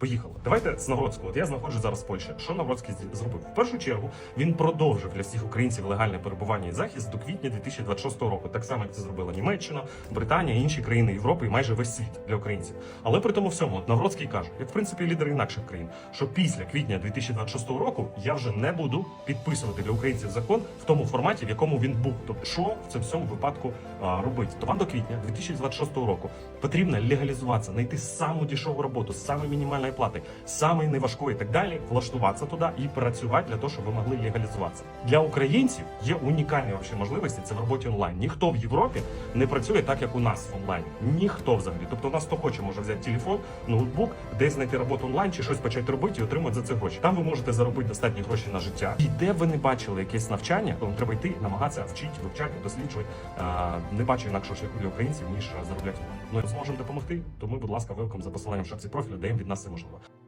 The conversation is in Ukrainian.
Поїхали. Давайте з Навроцького. От я знаходжусь зараз в Польщі. Що Навроцький зробив? В першу чергу він продовжив для всіх українців легальне перебування і захист до квітня 2026 року. Так само, як це зробила Німеччина, Британія, інші країни Європи і майже весь світ для українців. Але при тому всьому, от Навроцький каже, як в принципі лідери інакших країн, що після квітня 2026 року я вже не буду підписувати для українців закон в тому форматі, в якому він був. Тобто, що в цьому всьому випадку а, робити? То вам до квітня 2026 року потрібно легалізуватися, знайти саму дешеву роботу, з самої мінімальної плати, самої неважкої і так далі, влаштуватися туди і працювати для того, щоб ви могли легалізуватися. Для українців є унікальні вообще можливості. Це в роботі онлайн. Ніхто в Європі не працює так, як у нас онлайн. Ніхто взагалі. Тобто, у нас хто хоче, може взяти телефон, ноутбук, десь знайти роботу онлайн чи щось почати робити і отримати за це гроші. Там ви можете заробити достатні гроші на життя. І де ви не бачили якесь навчання, то вам треба йти, намагатися вчити, вивчати, досліджувати. А, не бачу інакшого шляху для українців ніж заробляти. Ну зможемо допомогти. Тому, будь ласка, велком за посиланням в шапці профілю, даємо від нас можливо можемо.